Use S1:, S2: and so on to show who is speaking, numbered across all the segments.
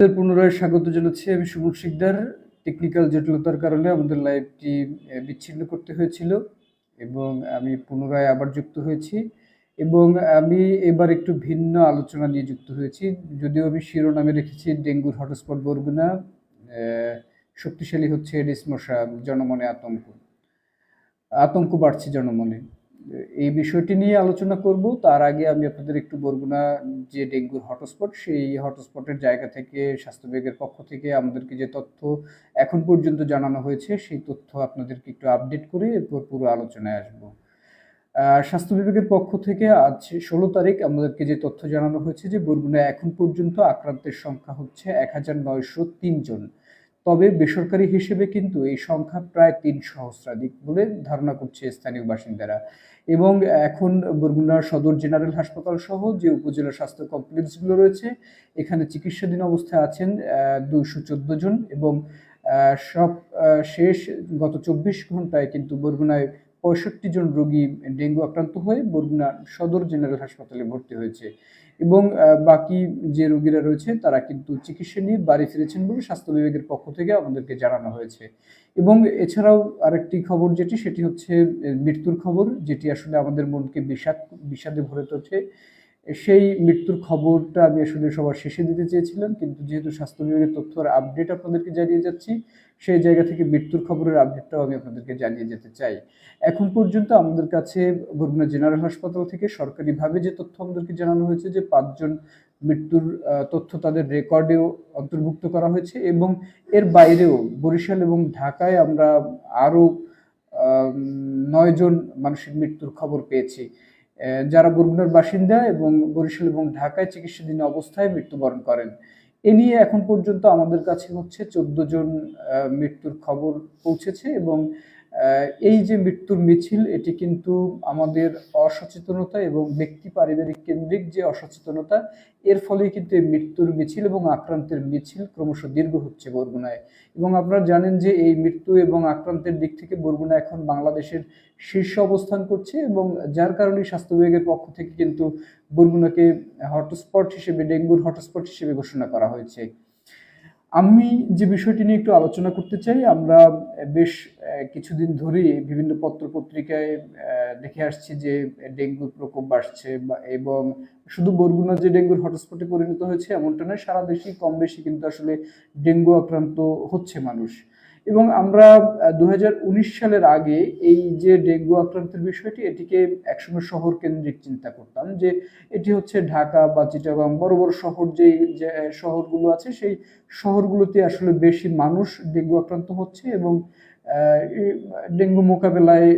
S1: পুনরায় স্বাগত জানাচ্ছি আমি সুমন শিকদার। টেকনিক্যাল জটিলতার কারণে আমাদের লাইভটি বিচ্ছিন্ন করতে হয়েছিল এবং আমি পুনরায় আবার যুক্ত হয়েছি এবং আমি এবার একটু ভিন্ন আলোচনা নিয়ে যুক্ত হয়েছি। যদিও আমি শিরোনামে রেখেছি ডেঙ্গুর হটস্পট বরগুনা শক্তিশালী হচ্ছে এডিস মশা, জনমনে আতঙ্ক। আতঙ্ক বাড়ছে জনমনে। এই বিষয়টি নিয়ে আলোচনা করব। তার আগে আমি আপনাদের একটু বরগুনা যে ডেঙ্গুর হটস্পট, সেই হটস্পটের জায়গা থেকে স্বাস্থ্য বিভাগের পক্ষ থেকে আমাদেরকে যে তথ্য এখন পর্যন্ত জানানো হয়েছে, সেই তথ্য আপনাদেরকে একটু আপডেট করে এরপর পুরো আলোচনায় আসব। স্বাস্থ্য বিভাগের পক্ষ থেকে আজ ষোলো তারিখ আমাদেরকে যে তথ্য জানানো হয়েছে যে বরগুনায় এখন পর্যন্ত আক্রান্তের সংখ্যা হচ্ছে এক হাজার নয়শো তিন জন। তবে বেসরকারি হিসেবে কিন্তু এই সংখ্যা প্রায় তিন সহস্রাধিক বলে ধারণা করছে স্থানীয় বাসিন্দারা। এবং এখন বরগুনা সদর জেনারেল হাসপাতাল সহ যে উপজেলা স্বাস্থ্য কমপ্লেক্সগুলো রয়েছে, এখানে চিকিৎসাধীন অবস্থায় আছেন দুইশো চোদ্দ জন এবং সব শেষ গত চব্বিশ ঘন্টায় কিন্তু বরগুনায় পঁয়ষট্টি জন রোগী ডেঙ্গু আক্রান্ত হয়ে বরগুনা সদর জেনারেল হাসপাতালে ভর্তি হয়েছে। এবং বাকি যে রোগীরা রয়েছে তারা কিন্তু চিকিৎসা নিয়ে বাড়ি ফিরেছেন বলে স্বাস্থ্য বিভাগের পক্ষ থেকে আমাদেরকে জানানো হয়েছে। এবং এছাড়াও আরেকটি খবর যেটি, সেটি হচ্ছে মৃত্যুর খবর যেটি আসলে আমাদের মনকে বিষাদ, বিষাদে ভরে তুলছে সেই মৃত্যুর খবরটা আমি আসলে সবার শেষে দিতে চেয়েছিলাম, কিন্তু যেহেতু স্বাস্থ্য বিভাগের তথ্যর আপডেট আপনাদেরকে জানিয়ে যাচ্ছি সেই জায়গা থেকে মৃত্যুর খবরের আপডেটটাও আমি আপনাদেরকে জানিয়ে যেতে চাই। এখন পর্যন্ত আমাদের কাছে বরগুনা জেনারেল হাসপাতাল থেকে সরকারিভাবে যে তথ্য আমাদেরকে জানানো হয়েছে যে পাঁচজন মৃত্যুর তথ্য তাদের রেকর্ডেও অন্তর্ভুক্ত করা হয়েছে এবং এর বাইরেও বরিশাল এবং ঢাকায় আমরা আরও নয় জন মানুষের মৃত্যুর খবর পেয়েছি। যারা বরগুনার বাসিন্দা এবং বরিশাল এবং ঢাকায় চিকিৎসাধীন অবস্থায় মৃত্যুবরণ করেন। এ নিয়ে এখন পর্যন্ত আমাদের কাছে হচ্ছে চোদ্দ জন মৃত্যুর খবর পৌঁছেছে এবং এই যে মৃত্যুর মিছিল, এটি কিন্তু আমাদের অসচেতনতা এবং ব্যক্তি পারিবারিক কেন্দ্রিক যে অসচেতনতা, এর ফলে কিন্তু এই মৃত্যুর মিছিল এবং আক্রান্তের মিছিল ক্রমশ দীর্ঘ হচ্ছে বরগুনায়। এবং আপনারা জানেন যে এই মৃত্যু এবং আক্রান্তের দিক থেকে বরগুনা এখন বাংলাদেশের শীর্ষ অবস্থান করছে এবং যার কারণে স্বাস্থ্য বিভাগের পক্ষ থেকে কিন্তু বরগুনাকে হটস্পট হিসেবে, ডেঙ্গুর হটস্পট হিসেবে ঘোষণা করা হয়েছে। আমি যে বিষয়টি নিয়ে একটু আলোচনা করতে চাই, আমরা বেশ কিছুদিন ধরেই বিভিন্ন পত্র পত্রিকায় দেখে আসছি যে ডেঙ্গুর প্রকোপ বাড়ছে এবং শুধু বরগুনা যে ডেঙ্গুর হটস্পটে পরিণত হয়েছে এমনটা নয়, সারা দেশেই কম বেশি কিন্তু আসলে ডেঙ্গু আক্রান্ত হচ্ছে মানুষ। এবং আমরা দু হাজার উনিশ সালের আগে এই যে ডেঙ্গু আক্রান্তের বিষয়টি, এটিকে একসময় শহর কেন্দ্রিক চিন্তা করতাম যে এটি হচ্ছে ঢাকা বা চিটাগাং, বড় বড় শহর যে, শহরগুলো আছে, সেই শহরগুলোতে আসলে বেশি মানুষ ডেঙ্গু আক্রান্ত হচ্ছে এবং ডেঙ্গু মোকাবেলায়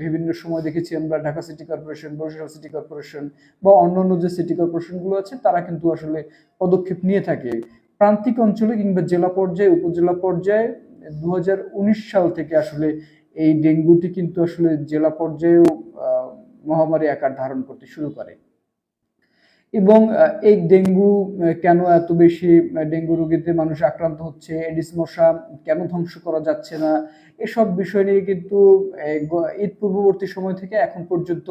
S1: বিভিন্ন সময় দেখেছি আমরা Dhaka city corporation, Barishal city corporation বা অন্যান্য যে সিটি কর্পোরেশনগুলো আছে, তারা কিন্তু আসলে পদক্ষেপ নিয়ে থাকে। প্রান্তিক অঞ্চলে কিংবা জেলা পর্যায়ে, উপজেলা পর্যায়ে দু হাজার উনিশ সাল থেকে আসলে এই ডেঙ্গুটি কিন্তু আসলে জেলা পর্যায়েও মহামারী আকার ধারণ করতে শুরু করে। এবং এই ডেঙ্গু কেন এত বেশি ডেঙ্গু রোগীতে মানুষ আক্রান্ত হচ্ছে, এডিস মশা কেন ধ্বংস করা যাচ্ছে না, এসব বিষয় নিয়ে কিন্তু ঈদ পূর্ববর্তী সময় থেকে এখন পর্যন্ত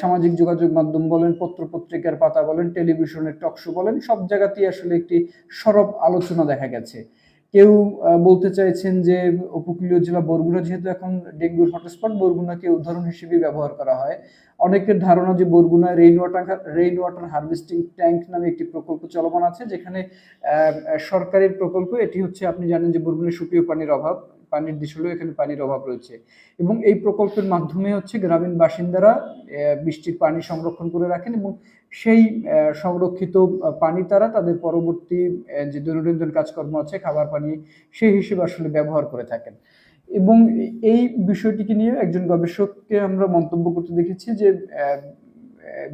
S1: সামাজিক যোগাযোগ মাধ্যম বলেন, পত্রপত্রিকার পাতা বলেন, টেলিভিশনের টকশো বলেন, সব জায়গাতেই আসলে একটি সরব আলোচনা দেখা গেছে। কেউ বলতে চাইছেন যে উপকূলীয় জেলা বরগুনা, যেহেতু এখন ডেঙ্গুর হটস্পট, বরগুনাকে উদাহরণ হিসেবে ব্যবহার করা হয়। অনেকের ধারণা যে Barguna rain water rain water harvesting tank নামে একটি প্রকল্প চলমান আছে, যেখানে সরকারের প্রকল্প, এটি হচ্ছে আপনি জানেন যে বরগুনায় সুপেয় পানির অভাব, পানির দেশ হলেও এখানে পানির অভাব রয়েছে। এবং এই প্রকল্পের মাধ্যমে হচ্ছে গ্রামীণ বাসিন্দারা বৃষ্টির পানি সংরক্ষণ করে রাখেন এবং সেই সংরক্ষিত পানি তারা তাদের পরবর্তী যে দৈনন্দিন কাজকর্ম আছে, খাবার পানি, সেই হিসেবে আসলে ব্যবহার করে থাকেন। এবং এই বিষয়টিকে নিয়ে একজন গবেষককে আমরা মন্তব্য করতে দেখেছি যে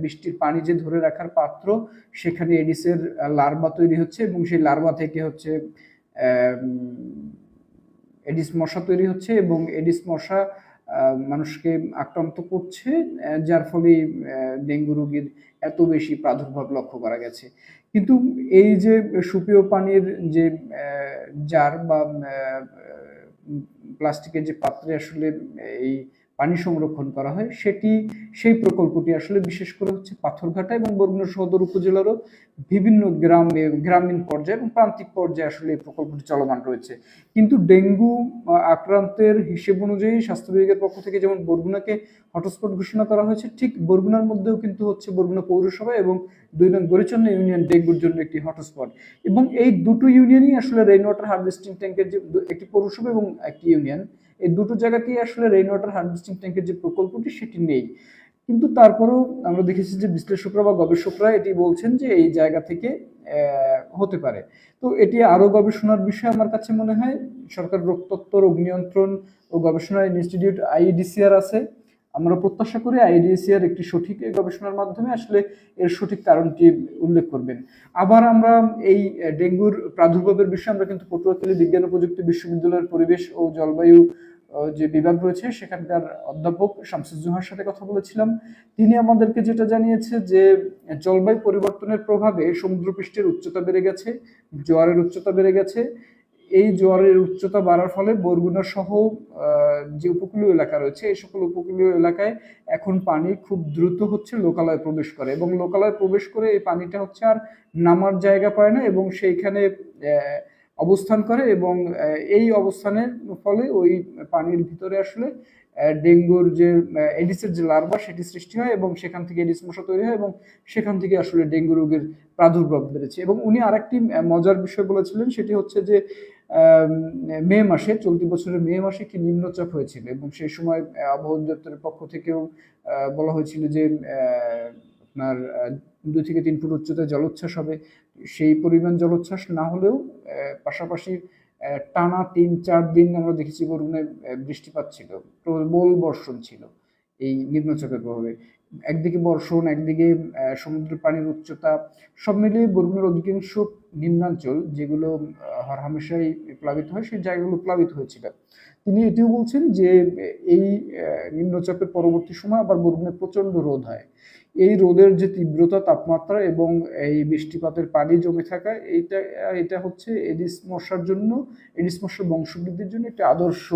S1: বৃষ্টির পানি যে ধরে রাখার পাত্র, সেখানে এডিসের লার্ভা তৈরি হচ্ছে এবং সেই লার্ভা থেকে হচ্ছে এডিস মশা তৈরি হচ্ছে এবং এডিস মশা মানুষকে আক্রান্ত করছে যার ফলে ডেঙ্গু রোগীর এত বেশি প্রাদুর্ভাব লক্ষ্য করা গেছে। কিন্তু এই যে সুপেয় পানির যে জার বা প্লাস্টিকের যে পাত্রে আসলে এই পানি সংরক্ষণ করা হয়, সেটি, সেই প্রকল্পটি আসলে বিশেষ করে হচ্ছে পাথরঘাটা এবং বরগুনা সদর উপজেলারও বিভিন্ন গ্রামে, গ্রামীণ পর্যায়ে এবং প্রান্তিক পর্যায়ে আসলে এই প্রকল্পটি চলমান রয়েছে। কিন্তু ডেঙ্গু আক্রান্তের হিসেব অনুযায়ী স্বাস্থ্য বিভাগের পক্ষ থেকে যেমন বরগুনাকে হটস্পট ঘোষণা করা হয়েছে, ঠিক বরগুনার মধ্যেও কিন্তু হচ্ছে বরগুনা পৌরসভা এবং দুই নং গরিচন্ন ইউনিয়ন ডেঙ্গুর জন্য একটি হটস্পট। এবং এই দুটো ইউনিয়নই আসলে রেইন ওয়াটার হারভেস্টিং ট্যাঙ্কের যে, একটি পৌরসভা এবং একটি ইউনিয়ন। এই দুটো জায়গাতেই আসলে রেইন ওয়াটার হার্ভেস্টিং ট্যাঙ্কের যে প্রকল্পটি সেটি নেই। কিন্তু তারপরেও আমরা দেখেছি যে বিশ্লেষকরা বা গবেষকরা এটি বলছেন যে এই জায়গা থেকে হতে পারে। তো এটি আরও গবেষণার বিষয় আমার কাছে মনে হয়। সরকার রোগতত্ত্ব, রোগ নিয়ন্ত্রণ ও গবেষণা ইনস্টিটিউট আইডিসিআর আছে। আমরা প্রত্যাশা করি আইডিসিআর একটি সঠিক গবেষণার মাধ্যমে আসলে এর সঠিক কারণটি উল্লেখ করবেন। আবার আমরা এই ডেঙ্গুর প্রাদুর্ভাবের বিষয়ে আমরা কিন্তু পটুয়াখালী বিজ্ঞান ও প্রযুক্তি বিশ্ববিদ্যালয়ের পরিবেশ ও জলবায়ু যে বিভাগ রয়েছে, সেখানকার অধ্যাপক শামসুজ্জোহার সাথে কথা বলেছিলাম। তিনি আমাদেরকে যেটা জানিয়েছে যে জলবায়ু পরিবর্তনের প্রভাবে সমুদ্রপৃষ্ঠের উচ্চতা বেড়ে গেছে, জোয়ারের উচ্চতা বেড়ে গেছে এই জোয়ারের উচ্চতা বাড়ার ফলে বরগুনা সহ যে উপকূলীয় এলাকা রয়েছে, এই সকল উপকূলীয় এলাকায় এখন পানি খুব দ্রুত হচ্ছে লোকালয়ে প্রবেশ করে এবং লোকালয়ে প্রবেশ করে এই পানিটা হচ্ছে আর নামার জায়গা পায় না এবং সেইখানে অবস্থান করে এবং এই অবস্থানের ফলে ওই পানির ভিতরে আসলে ডেঙ্গুর যে এডিসের যে লার্ভা সেটি সৃষ্টি হয় এবং সেখান থেকে এডিস মশা তৈরি হয় এবং সেখান থেকে আসলে ডেঙ্গু রোগের প্রাদুর্ভাব বেড়েছে এবং উনি আরেকটি মজার বিষয় বলেছিলেন, সেটি হচ্ছে যে মে মাসে, চলতি বছরের মে মাসে একটি নিম্নচাপ হয়েছিল এবং সেই সময় আবহাওয়া দপ্তরের পক্ষ থেকেও বলা হয়েছিল যে আপনার দুই থেকে তিন ফুট উচ্চতায় জলোচ্ছ্বাস হবে। সেই পরিমাণ জলোচ্ছ্বাস না হলেও পাশাপাশি টানা তিন চার দিন আমরা দেখেছি বরগুনায় বৃষ্টিপাত ছিল। প্রবল বর্ষণ ছিল এই নিম্নচাপের প্রভাবে। একদিকে বর্ষণ একদিকে আহ, সমুদ্রের পানির উচ্চতা সব মিলিয়ে বরগুনার অধিকাংশ নিম্নাঞ্চল যেগুলো হরহামেশাই প্লাবিত হয় সেই জায়গাগুলো প্লাবিত হয়েছিল। তিনি এটিও বলছেন যে এই নিম্নচাপের পরবর্তী সময় আবার বরগুনায় প্রচণ্ড রোদ হয়। এই রোদের যে তীব্রতা তাপমাত্রা এবং এই বৃষ্টিপাতের পানি জমে থাকা এইটা এটা হচ্ছে এডিস মশার জন্য এডিস মশার বংশবৃদ্ধির জন্য একটা আদর্শ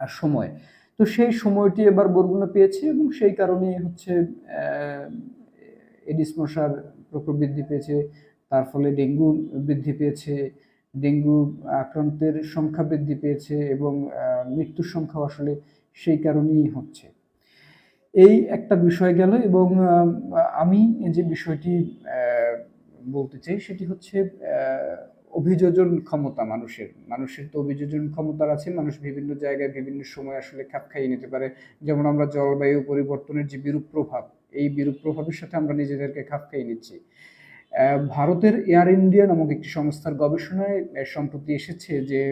S1: সময়। তো সেই সময়টি এবার বরগুনা পেয়েছে এবং সেই কারণেই হচ্ছে এডিস মশার প্রকোপ বৃদ্ধি পেয়েছে। তার ফলে ডেঙ্গু বৃদ্ধি পেয়েছে, ডেঙ্গু আক্রান্তের সংখ্যা বৃদ্ধি পেয়েছে এবং মৃত্যুর সংখ্যাও আসলে সেই কারণেই হচ্ছে। এই একটা বিষয় গেল এবং আমি যে বিষয়টি বলতে চাই সেটি হচ্ছে অভিযোজন ক্ষমতা মানুষের। মানুষের তো অভিযোজন ক্ষমতার আছে, মানুষ বিভিন্ন জায়গায় বিভিন্ন সময় আসলে খাপ খাইয়ে নিতে পারে। যেমন আমরা জলবায়ু পরিবর্তনের যে বিরূপ প্রভাব, এই বিরূপ প্রভাবের সাথে আমরা নিজেদেরকে খাপ খাইয়ে নিচ্ছি। ভারতের এয়ার ইন্ডিয়া নামক একটি সংস্থার গবেষণায় সম্প্রতি এসেছে যে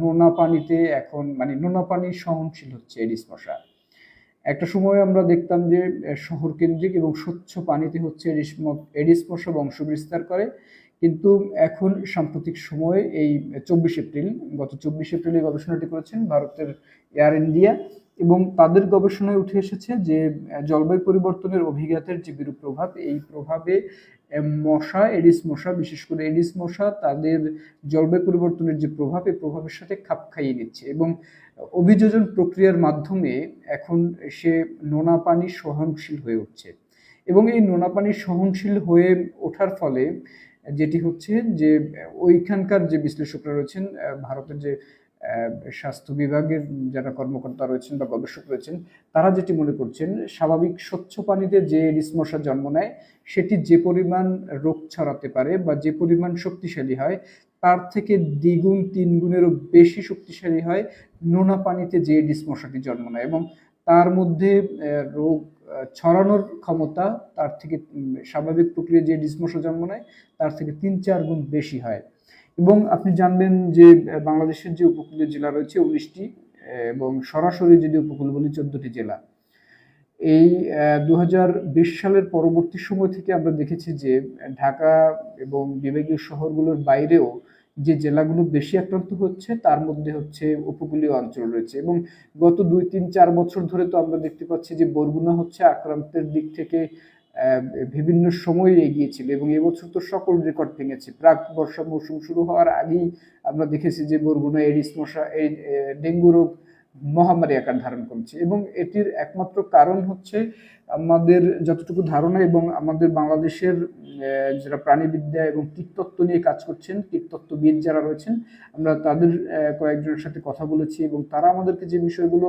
S1: নোনা পানিতে এখন মানে নোনা পানি সহনশীল হচ্ছে এডিস মশা একটা সময় আমরা দেখতাম যে শহর কেন্দ্রিক এবং স্বচ্ছ পানিতে হচ্ছে এডিস মশা বংশ বিস্তার করে। কিন্তু এখন সাম্প্রতিক সময়ে এই চব্বিশ এপ্রিল, গত চব্বিশ এপ্রিল এই গবেষণাটি করেছেন ভারতের এয়ার ইন্ডিয়া এবং তাদের গবেষণায় উঠে এসেছে যে জলবায়ু পরিবর্তনের অভিঘাতের যে বিরূপ প্রভাব, এই প্রভাবে মশা, এডিস মশা, বিশেষ করে এডিস মশা তাদের জলবায়ু পরিবর্তনের যে প্রভাব, এই প্রভাবের সাথে খাপ খাইয়ে নিচ্ছে এবং অভিযোজন প্রক্রিয়ার মাধ্যমে এখন সে নোনা পানি সহনশীল হয়ে উঠছে এবং এই নোনা পানি সহনশীল হয়ে ওঠার ফলে যেটি হচ্ছে যে, ওইখানকার যে বিশ্লেষকরা রয়েছেন ভারতের যে স্বাস্থ্য বিভাগের যারা কর্মকর্তা রয়েছেন বা গবেষক রয়েছেন, তারা যেটি মনে করছেন, স্বাভাবিক স্বচ্ছ পানিতে যে এডিস মশা জন্ম নেয়, সেটি যে পরিমাণ রোগ ছড়াতে পারে বা যে পরিমাণ শক্তিশালী হয়, তার থেকে দ্বিগুণ তিন গুণেরও বেশি শক্তিশালী হয় নোনা পানিতে যে এডিস মশাটি জন্ম নেয় এবং তার মধ্যে রোগ ছড়ানোর ক্ষমতা তার থেকে স্বাভাবিক প্রক্রিয়া যে এডিস মশা জন্ম নেয়, তার থেকে তিন চার গুণ বেশি হয়। এবং আপনি জানবেন যে বাংলাদেশের যে উপকূলীয় জেলা রয়েছে উনিশটি এবং সরাসরি যদি উপকূল বলি চোদ্দটি জেলা। এই দু হাজার বিশ সালের পরবর্তী সময় থেকে আমরা দেখেছি যে, ঢাকা এবং বিভাগীয় শহরগুলোর বাইরেও যে জেলাগুলো বেশি আক্রান্ত হচ্ছে, তার মধ্যে হচ্ছে উপকূলীয় অঞ্চল রয়েছে। এবং গত দুই, তিন, চার বছর ধরে তো আমরা দেখতে পাচ্ছি যে বরগুনা হচ্ছে আক্রান্তের দিক থেকে বিভিন্ন সময় এগিয়েছিল। এবং এবছর তো সকল রেকর্ড ভেঙেছে। প্রাক বর্ষা মৌসুম শুরু হওয়ার আগেই আমরা দেখেছি যে বরগুনা এডিস মশা এই ডেঙ্গু রোগ মহামারী আকার ধারণ করেছে। এবং এটির একমাত্র কারণ হচ্ছে আমাদের যতটুকু ধারণা এবং আমাদের বাংলাদেশের যারা প্রাণীবিদ্যা এবং কীটতত্ত্ব নিয়ে কাজ করছেন, কীটতত্ত্ববিদ যারা রয়েছেন, আমরা তাদের কয়েকজনের সাথে কথা বলেছি এবং তারা আমাদেরকে যে বিষয়গুলো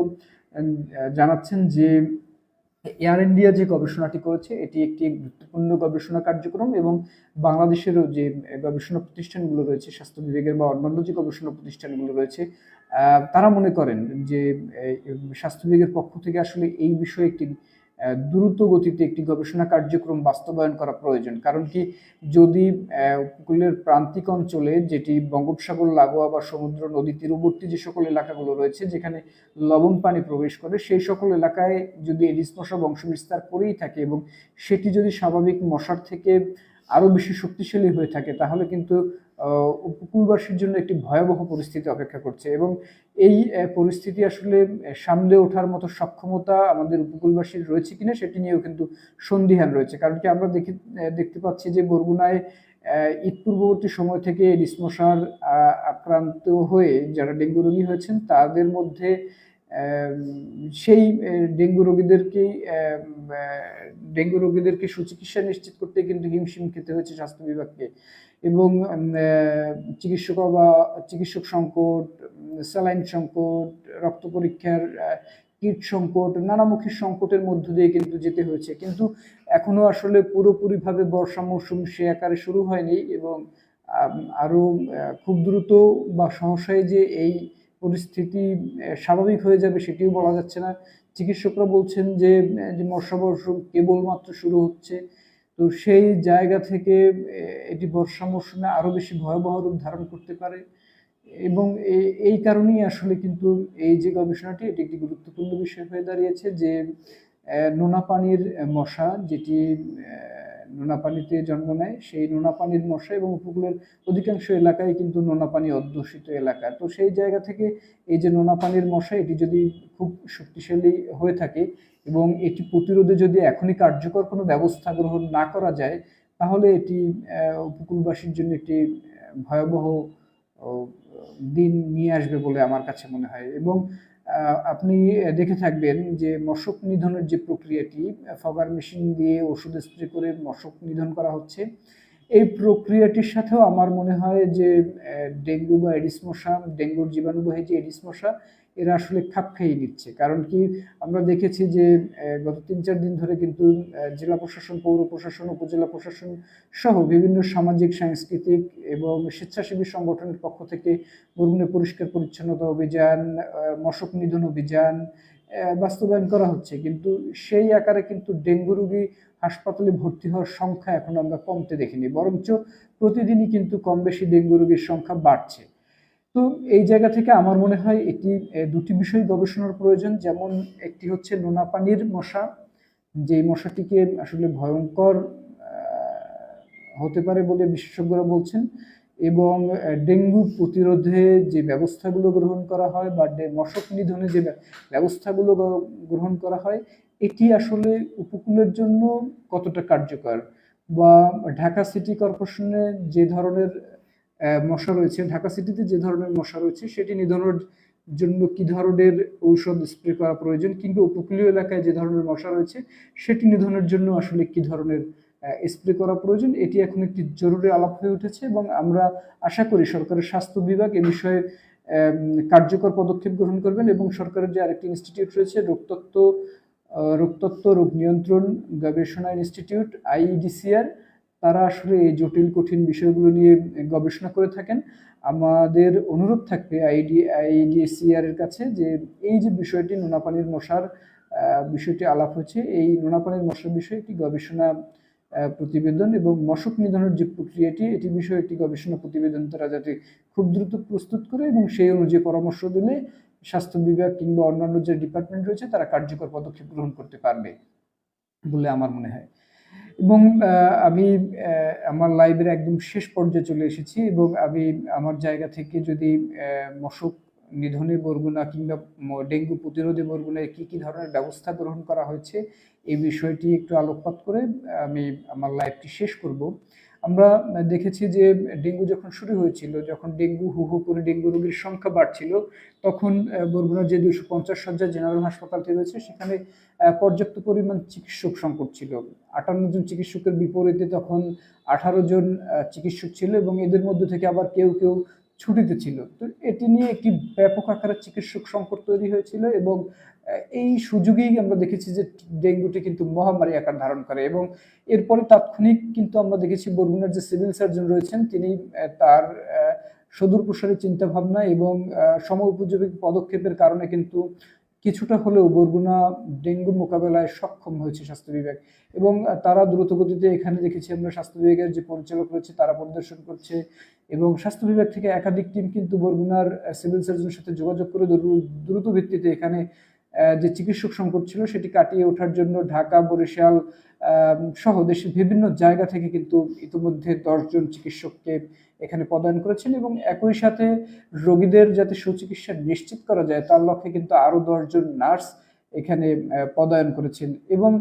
S1: জানাচ্ছেন যে এয়ার ইন্ডিয়া যে গবেষণাটি করেছে, এটি একটি গুরুত্বপূর্ণ গবেষণা কার্যক্রম এবং বাংলাদেশেরও যে গবেষণা প্রতিষ্ঠানগুলো রয়েছে, স্বাস্থ্য বিভাগের বা অন্যান্য যে গবেষণা প্রতিষ্ঠানগুলো রয়েছে তারা মনে করেন যে স্বাস্থ্য বিভাগের পক্ষ থেকে আসলে এই বিষয়ে একটি দ্রুত গতিতে একটি গবেষণা কার্যক্রম বাস্তবায়ন করা প্রয়োজন। কারণ কি, যদি উপকূলের প্রান্তিক অঞ্চলে যেটি বঙ্গোপসাগর, লাগোয়া বা সমুদ্র নদী তীরবর্তী যে সকল এলাকাগুলো রয়েছে, যেখানে লবণ পানি প্রবেশ করে, সেই সকল এলাকায় যদি এডিস মশা বংশবিস্তার করেই থাকে এবং সেটি যদি স্বাভাবিক মশার থেকে আরও বেশি শক্তিশালী হয়ে থাকে, তাহলে কিন্তু উপকূলবাসীর জন্য একটি ভয়াবহ পরিস্থিতি অপেক্ষা করছে এবং এই পরিস্থিতি আসলে সামলে ওঠার মতো সক্ষমতা আমাদের উপকূলবাসীর রয়েছে কিনা সেটি নিয়েও কিন্তু সন্দিহান রয়েছে। কারণ কি আমরা দেখি দেখতে পাচ্ছি যে বরগুনায় ঈদ পূর্ববর্তী সময় থেকে এডিস মশার আহ, আক্রান্ত হয়ে যারা ডেঙ্গু রোগী হয়েছেন তাদের মধ্যে সেই ডেঙ্গু আহ, ডেঙ্গু রোগীদেরকে সুচিকিৎসা নিশ্চিত করতে কিন্তু হিমশিম খেতে হয়েছে স্বাস্থ্য বিভাগকে। এবং চিকিৎসক বা চিকিৎসক সংকট, স্যালাইন সংকট, রক্ত পরীক্ষার কীট সংকট, নানামুখী সংকটের মধ্য দিয়ে কিন্তু যেতে হয়েছে। কিন্তু এখনও আসলে পুরোপুরিভাবে বর্ষা মৌসুম সে আকারে শুরু হয়নি এবং আরও খুব দ্রুত বা সহসায় যে এই পরিস্থিতি স্বাভাবিক হয়ে যাবে সেটিও বলা যাচ্ছে না। চিকিৎসকরা বলছেন যে মৌসুম কেবলমাত্র শুরু হচ্ছে। তো সেই জায়গা থেকে এটি বর্ষা মৌসুমে আরও বেশি ভয়াবহ রূপ ধারণ করতে পারে এবং এই কারণেই আসলে কিন্তু এই যে গবেষণাটি, এটি একটি গুরুত্বপূর্ণ বিষয় হয়ে দাঁড়িয়েছে যে নোনা পানির মশা যেটি নোনা পানিতে জন্ম নেয়, সেই নোনা পানির মশা এবং উপকূলের অধিকাংশ এলাকায় কিন্তু নোনা পানি অধ্যুষিত এলাকা। তো সেই জায়গা থেকে এই যে নোনা পানির মশা, এটি যদি খুব শক্তিশালী হয়ে থাকে এবং এটি প্রতিরোধে যদি এখনই কার্যকর কোনো ব্যবস্থা গ্রহণ না করা যায়, তাহলে এটি উপকূলবাসীর জন্য একটি ভয়াবহ দিন নিয়ে আসবে বলে আমার কাছে মনে হয়। এবং আপনি দেখে থাকবেন যে মশক নিধনের যে প্রক্রিয়াটি, ফগার মেশিন দিয়ে ওষুধ স্প্রে করে মশক নিধন করা হচ্ছে, এই প্রক্রিয়াটির সাথেও আমার মনে হয় যে ডেঙ্গু বা এডিস মশা, ডেঙ্গুর জীবাণুবাহী যে এডিস মশা এরা আসলে খাপ খাইয়ে নিচ্ছে। কারণ কি, আমরা দেখেছি যে গত তিন চার দিন ধরে কিন্তু জেলা প্রশাসন, পৌর প্রশাসন, উপজেলা প্রশাসন সহ বিভিন্ন সামাজিক, সাংস্কৃতিক এবং স্বেচ্ছাসেবী সংগঠনের পক্ষ থেকে বরগুনে পরিষ্কার পরিচ্ছন্নতা অভিযান মশক নিধন অভিযান বাস্তবায়ন করা হচ্ছে। কিন্তু সেই আকারে কিন্তু ডেঙ্গু রোগী হাসপাতালে ভর্তি হওয়ার সংখ্যা এখন আমরা কমতে দেখিনি। বরঞ্চ প্রতিদিনই কিন্তু কম বেশি ডেঙ্গু রোগীর সংখ্যা বাড়ছে। তো এই জায়গা থেকে আমার মনে হয় এটি দুটি বিষয় গবেষণার প্রয়োজন। যেমন একটি হচ্ছে নোনা পানির মশা যে মশাটিকে আসলে ভয়ঙ্কর হতে পারে বলে বিশেষজ্ঞরা বলছেন, এবং ডেঙ্গু প্রতিরোধে যে ব্যবস্থাগুলো গ্রহণ করা হয় বা মশক নিধনে যে ব্যবস্থাগুলো গ্রহণ করা হয়, এটি আসলে উপকূলের জন্য কতটা কার্যকর? বা ঢাকা সিটি কর্পোরেশনে যে ধরনের মশা রয়েছে। ঢাকা সিটিতে যে ধরনের মশা রয়েছে, সেটি নিধনের জন্য কি ধরনের ঔষধ স্প্রে করা প্রয়োজন কিংবা উপকূলীয় এলাকায় যে ধরনের মশা রয়েছে, সেটি নিধনের জন্য আসলে কি ধরনের স্প্রে করা প্রয়োজন, এটি এখন একটি জরুরি আলাপ হয়ে উঠেছে এবং আমরা আশা করি সরকারের স্বাস্থ্য বিভাগ এ বিষয়ে কার্যকর পদক্ষেপ গ্রহণ করবেন এবং সরকারের যে আরেকটি ইনস্টিটিউট রয়েছে, রোগতত্ত্ব রোগতত্ত্ব রোগ নিয়ন্ত্রণ গবেষণা ইনস্টিটিউট আইডিসিআর তারা আসলে এই জটিল, কঠিন বিষয়গুলো নিয়ে গবেষণা করে থাকেন। আমাদের অনুরোধ থাকবে আইডি আইডিসিআর এর কাছে যে এই যে বিষয়টি নোনাপানির মশার বিষয়টি আলাপ হয়েছে, এই নোনাপানির মশার বিষয়ে একটি গবেষণা প্রতিবেদন এবং মশক নিধনের যে প্রক্রিয়াটি, এটি বিষয়ে একটি গবেষণা প্রতিবেদন তারা যাতে খুব দ্রুত প্রস্তুত করে এবং সেই অনুযায়ী পরামর্শ দিলে স্বাস্থ্য বিভাগ কিংবা অন্যান্য যে ডিপার্টমেন্ট রয়েছে, তারা কার্যকর পদক্ষেপ গ্রহণ করতে পারবে বলে আমার মনে হয়। এবং আমি আমার লাইভের একদম শেষ পর্যায়ে চলে এসেছি এবং আমি আমার জায়গা থেকে যদি মশক নিধনে বরগুনা কিংবা ডেঙ্গু প্রতিরোধে বরগুনায় কী কী ধরনের ব্যবস্থা গ্রহণ করা হয়েছে, এই বিষয়টি একটু আলোকপাত করে আমি আমার লাইভটি শেষ করব। আমরা দেখেছি যে ডেঙ্গু যখন শুরু হয়েছিল, যখন ডেঙ্গু, হু হু করে ডেঙ্গু রোগীর সংখ্যা বাড়ছিল, তখন বরগুনার যে দুশো পঞ্চাশ শয্যা জেনারেল হাসপাতালটি রয়েছে, সেখানে পর্যাপ্ত পরিমাণ চিকিৎসক সংকট ছিল। আটান্ন জন চিকিৎসকের বিপরীতে তখন আঠারো জন চিকিৎসক ছিল এবং এদের মধ্যে থেকে আবার কেউ কেউ ছুটিতে ছিল। তো এটি নিয়ে একটি ব্যাপক আকারে চিকিৎসক সংকট তৈরি হয়েছিল এবং এই সুযোগেই আমরা দেখেছি যে ডেঙ্গুটি কিন্তু মহামারী আকার ধারণ করে এবং এরপরে তাৎক্ষণিক কিন্তু আমরা দেখেছি বরগুনার যে সিভিল সার্জন রয়েছেন, তিনি তার সদুর প্রসারী চিন্তা ভাবনা এবং সম উপযোগী পদক্ষেপের কারণে কিন্তু কিছুটা হলেও বরগুনা ডেঙ্গু মোকাবেলায় সক্ষম হয়েছে স্বাস্থ্য বিভাগ। এবং তারা দ্রুতগতিতে এখানে দেখেছি আমরা স্বাস্থ্য বিভাগের যে পরিচালক রয়েছে, তারা পরিদর্শন করছে। এবং স্বাস্থ্য বিভাগ থেকে একাধিক টিম কিন্তু বরগুনার সিভিল সার্জনের সাথে যোগাযোগ করে দ্রু- দ্রুত ভিত্তিতে এখানে যে চিকিৎসক সংকট ছিল সেটি কাটিয়ে ওঠার জন্য ঢাকা, বরিশাল সহ দেশের বিভিন্ন জায়গা থেকে কিন্তু ইতিমধ্যে দশজন চিকিৎসককে এখানে পদায়ন করেছেন এবং একই সাথে রোগীদের যাতে সুচিকিৎসা নিশ্চিত করা যায়, তার লক্ষ্যে কিন্তু আরও দশজন নার্স এখানে পদায়ন করেছেন এবং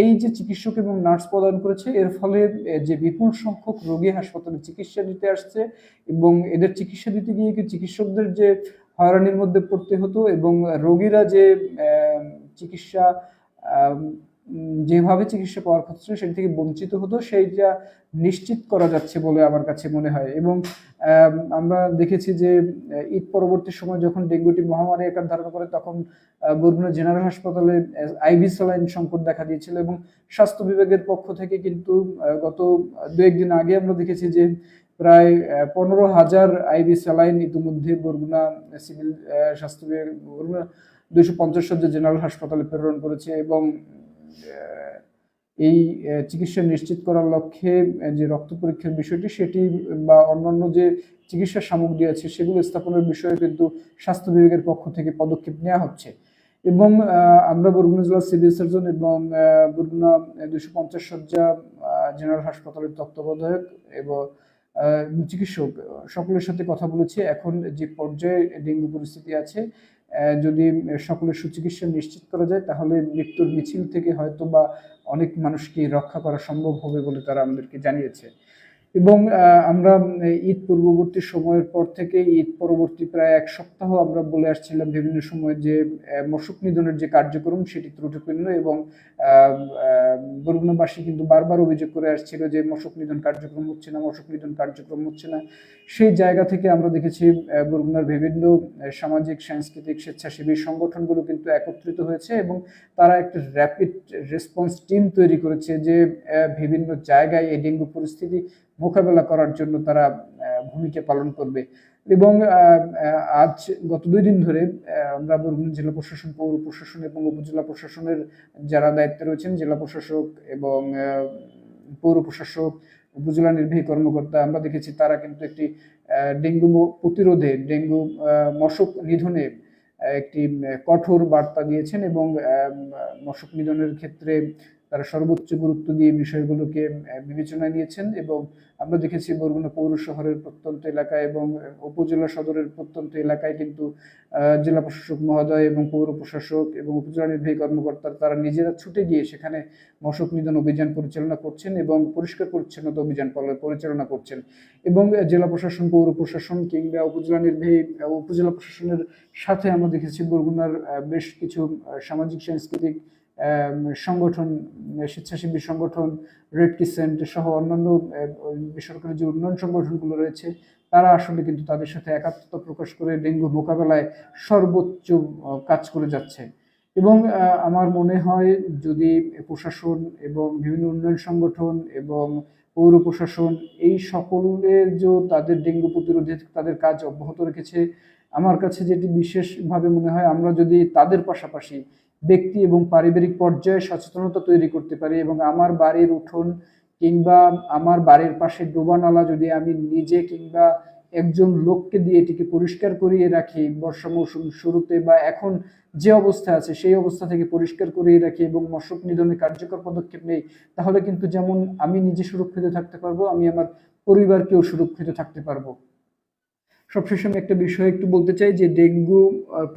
S1: এই যে চিকিৎসক এবং নার্স প্রদান করেছে, এর ফলে যে বিপুল সংখ্যক রোগী হাসপাতালে চিকিৎসা দিতে আসছে এবং এদের চিকিৎসা দিতে গিয়ে চিকিৎসকদের যে হয়রানির মধ্যে পড়তে হতো এবং রোগীরা যে চিকিৎসা যেভাবে চিকিৎসা পাওয়ার কথা ছিল সেটি থেকে বঞ্চিত হতো, সেইটা নিশ্চিত করা যাচ্ছে বলে আমার কাছে মনে হয়। এবং আমরা দেখেছি যে, ঈদ পরবর্তী সময় যখন ডেঙ্গুটি মহামারী আকার ধারণ করে, তখন বরগুনা জেনারেল হাসপাতালে আইভি স্যালাইন সংকট দেখা দিয়েছিল এবং স্বাস্থ্য বিভাগের পক্ষ থেকে কিন্তু গত দু একদিন আগে আমরা দেখেছি যে প্রায় পনেরো হাজার আইভি স্যালাইন ইতিমধ্যে বরগুনা সিভিল স্বাস্থ্য বিভাগ, বরগুনা দুইশো পঞ্চাশ সজ্জা জেনারেল হাসপাতালে প্রেরণ করেছে এবং এই চিকিৎসা নিশ্চিত করার লক্ষ্যে যে রক্ত পরীক্ষার বিষয়টি সেটি বা অন্যান্য যে চিকিৎসা সামগ্রী আছে সেগুলো স্থাপনের বিষয়ে কিন্তু স্বাস্থ্য বিভাগের পক্ষ থেকে পদক্ষেপ নেওয়া হচ্ছে। এবং আমরা বরগুনা জেলা সিভিল সার্জন এবং বরগুনা দুশো পঞ্চাশ সজ্জা জেনারেল হাসপাতালের তত্ত্বাবধায়ক এবং চিকিৎসক, সকলের সাথে কথা বলেছে। এখন যে পর্যায়ে ডেঙ্গু পরিস্থিতি আছে যদি সকলের সুচিকিৎসা নিশ্চিত করা যায়, তাহলে মৃত্যুর মিছিল থেকে হয়তো বা অনেক মানুষকে রক্ষা করা সম্ভব হবে বলে তারা আমাদেরকে জানিয়েছে। এবং আমরা ঈদ পূর্ববর্তী সময়ের পর থেকে, ঈদ পরবর্তী প্রায় এক সপ্তাহ আমরা বলে আসছিলাম বিভিন্ন সময় যে মশক নিধনের যে কার্যক্রম সেটি ত্রুটিপূর্ণ এবং বরগুনাবাসী কিন্তু বারবার অভিযোগ করে আসছিল যে মশক নিধন কার্যক্রম হচ্ছে না মশক নিধন কার্যক্রম হচ্ছে না। সেই জায়গা থেকে আমরা দেখেছি বরগুনার বিভিন্ন সামাজিক, সাংস্কৃতিক স্বেচ্ছাসেবী সংগঠনগুলো কিন্তু একত্রিত হয়েছে এবং তারা একটা র্যাপিড রেসপন্স টিম তৈরি করেছে যে বিভিন্ন জায়গায় এই ডেঙ্গু পরিস্থিতি মোকাবেলা করার জন্য তারা ভূমিকা পালন করবে। এবং আজ গত দুই দিন ধরে আমরা বরগুনা জেলা প্রশাসন, পৌর প্রশাসন এবং উপজেলা প্রশাসনের যারা দায়িত্বে রয়েছেন, জেলা প্রশাসক এবং পৌর প্রশাসক, উপজেলা নির্বাহী কর্মকর্তা, আমরা দেখেছি তারা কিন্তু একটি ডেঙ্গু প্রতিরোধে, ডেঙ্গু মশক নিধনে, একটি কঠোর বার্তা দিয়েছেন এবং মশক নিধনের ক্ষেত্রে তারা সর্বোচ্চ গুরুত্ব দিয়ে বিষয়গুলোকে বিবেচনায় নিয়েছেন এবং আমরা দেখেছি বরগুনা পৌর শহরের প্রত্যন্ত এলাকায় এবং উপজেলা সদরের প্রত্যন্ত এলাকায় কিন্তু জেলা প্রশাসক মহোদয় এবং পৌর প্রশাসক এবং উপজেলা নির্বাহী কর্মকর্তা তারা নিজেরা ছুটে গিয়ে সেখানে মশক নিধন অভিযান পরিচালনা করছেন এবং পরিষ্কার পরিচ্ছন্নতা অভিযান পরিচালনা করছেন। এবং জেলা প্রশাসন, পৌর প্রশাসন কিংবা উপজেলা নির্বাহী উপজেলা প্রশাসনের সাথে আমরা দেখেছি বরগুনার বেশ কিছু সামাজিক, সাংস্কৃতিক সংগঠন স্বেচ্ছাসেবী সংগঠন রেড ক্রিসেন্ট সহ অন্যান্য বেসরকারি যে উন্নয়ন সংগঠনগুলো রয়েছে, তারা আসলে কিন্তু তাদের সাথে একাত্মতা প্রকাশ করে ডেঙ্গু মোকাবেলায় সর্বোচ্চ কাজ করে যাচ্ছে। এবং আমার মনে হয় যদি প্রশাসন এবং বিভিন্ন উন্নয়ন সংগঠন এবং পৌর প্রশাসন এই সকলের যে তাদের ডেঙ্গু প্রতিরোধে তাদের কাজ অব্যাহত রেখেছে, আমার কাছে যেটি বিশেষভাবে মনে হয়, আমরা যদি তাদের পাশাপাশি ব্যক্তি এবং পারিবারিক পর্যায়ে সচেতনতা তৈরি করতে পারি এবং আমার বাড়ির উঠোন কিংবা আমার বাড়ির পাশে ডোবা নালা যদি আমি নিজে কিংবা একজন লোককে দিয়ে এটিকে পরিষ্কার করিয়ে রাখি, বর্ষা মৌসুম শুরুতে বা এখন যে অবস্থা আছে সেই অবস্থা থেকে পরিষ্কার করিয়ে রাখি এবং মশক নিধনে কার্যকর পদক্ষেপ নেই, তাহলে কিন্তু যেমন আমি নিজে সুরক্ষিত থাকতে পারব, আমি আমার পরিবারকেও সুরক্ষিত থাকতে পারব। সবশেষে আমি একটা বিষয় একটু বলতে চাই যে ডেঙ্গু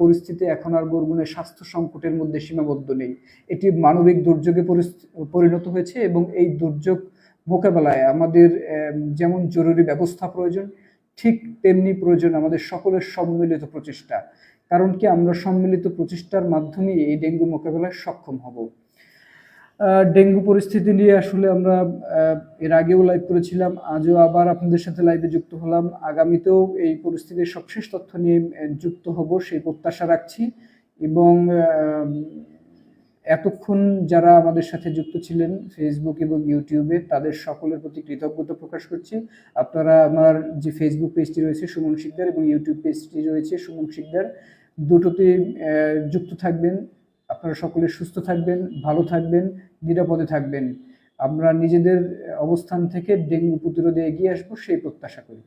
S1: পরিস্থিতি এখন আর বরগুনের স্বাস্থ্য সংকটের মধ্যে সীমাবদ্ধ নেই। এটি মানবিক দুর্যোগে পরিণত হয়েছে এবং এই দুর্যোগ মোকাবেলায় আমাদের যেমন জরুরি ব্যবস্থা প্রয়োজন, ঠিক তেমনি প্রয়োজন আমাদের সকলের সম্মিলিত প্রচেষ্টা। কারণ কি আমরা সম্মিলিত প্রচেষ্টার মাধ্যমে এই ডেঙ্গু মোকাবেলায় সক্ষম হব। ডেঙ্গু পরিস্থিতি নিয়ে আসলে আমরা এর আগেও লাইভ করেছিলাম, আজও আবার আপনাদের সাথে লাইভে যুক্ত হলাম। আগামীতেও এই পরিস্থিতির সবশেষ তথ্য নিয়ে যুক্ত হব, সেই প্রত্যাশা রাখছি। এবং এতক্ষণ যারা আমাদের সাথে যুক্ত ছিলেন ফেসবুক এবং ইউটিউবে তাদের সকলের প্রতি কৃতজ্ঞতা প্রকাশ করছি। আপনারা আমার যে ফেসবুক পেজটি রয়েছে, সুমন শিকদার, এবং ইউটিউব পেজটি রয়েছে, সুমন শিকদার দুটোতে যুক্ত থাকবেন। আপনারা সকলে সুস্থ থাকবেন, ভালো থাকবেন। নিরাপদে থাকবেন। আমরা নিজেদের অবস্থান থেকে ডেঙ্গু প্রতিরোধে এগিয়ে আসব সেই প্রত্যাশা করি।